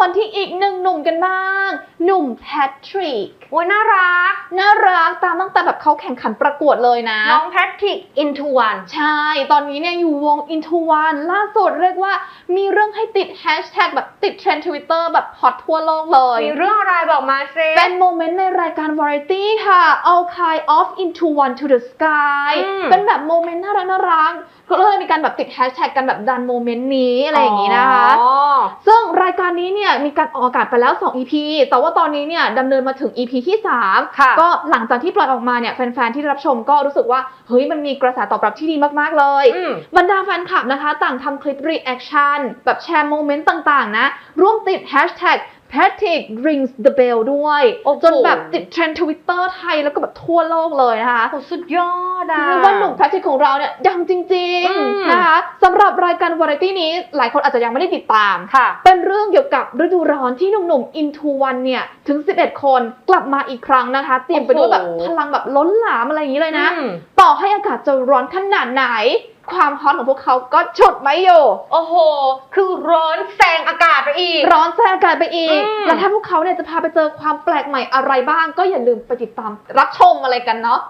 กันที่อีกหนึ่งหนุ่มกันบ้าง หนุ่มแพทริกโอ้ยน่ารัก น่ารักตามตั้งแต่แบบเขาแข่งขันประกวดเลยนะ น้องแพทริก into one ใช่ ตอนนี้เนี่ยอยู่วง Into One ล่าสุดเรียกว่ามีเรื่องให้ติดแฮชแท็กแบบติดเทรนด์ทวิตเตอร์แบบฮอตทั่วโลกเลย มีเรื่องอะไรบอกมาซิเป็นโมเมนต์ในรายการ Variety ค่ะ All Kind of Into One to the Sky อืมเป็นแบบโมเมนต์น่ารักน่ารักก็เลยมีการแบบติดแฮชแท็กกันแบบดันโมเมนต์นี้อะไรอย่างนี้นะคะอ๋อซึ่งรายการนี้เนี่ยมีการออกอากาศไปแล้ว 2 EP แต่ว่าตอนนี้เนี่ยดำเนินมาถึง EP ที่3ค่ะก็หลังจากที่ปล่อยออกมาเนี่ยแฟนๆ ที่รับชมก็รู้สึกว่าเฮ้ยมันมีกระแสตอบรับที่ดีมากๆ เลยอืมบรรดาแฟนคลับนะคะ ต่างทำคลิปรีแอคชั่นแบบแชร์โมเมนต์ต่างๆ นะร่วมติด Hashtag Patrick rings the bell ด้วยโอ้โหจนแบบติดเทรนด์ทวิตเตอร์ไทยแล้วก็แบบทั่วโลกเลยนะคะโอ้สุดยอดอะเรียกว่าหนุ่มแพทริกของเราเนี่ยดังจริงอืมๆนะคะสำหรับรายการวาไรตี้นี้หลายคนอาจจะยังไม่ได้ติดตามค่ะ เป็นเรื่องเกี่ยวกับฤดูร้อนที่หนุ่มๆ Into One เนี่ย ถึง 11 คนกลับมาอีกครั้งนะคะ เตรียมไปด้วยแบบโอ้โหพลังแบบล้นหลามอะไรอย่างนี้เลยนะอืมต่อให้อากาศจะร้อนขนาดไหน ความฮอตของพวกเขาก็ฉุดไม่อยู่ โอ้โห คือร้อนแซงอากาศไปอีก ร้อนแทรกอากาศไปอีก อืม แล้วถ้าพวกเขาเนี่ยจะพาไปเจอความแปลกใหม่อะไรบ้าง ก็อย่าลืมไปติดตามรับชมอะไรกันเนาะ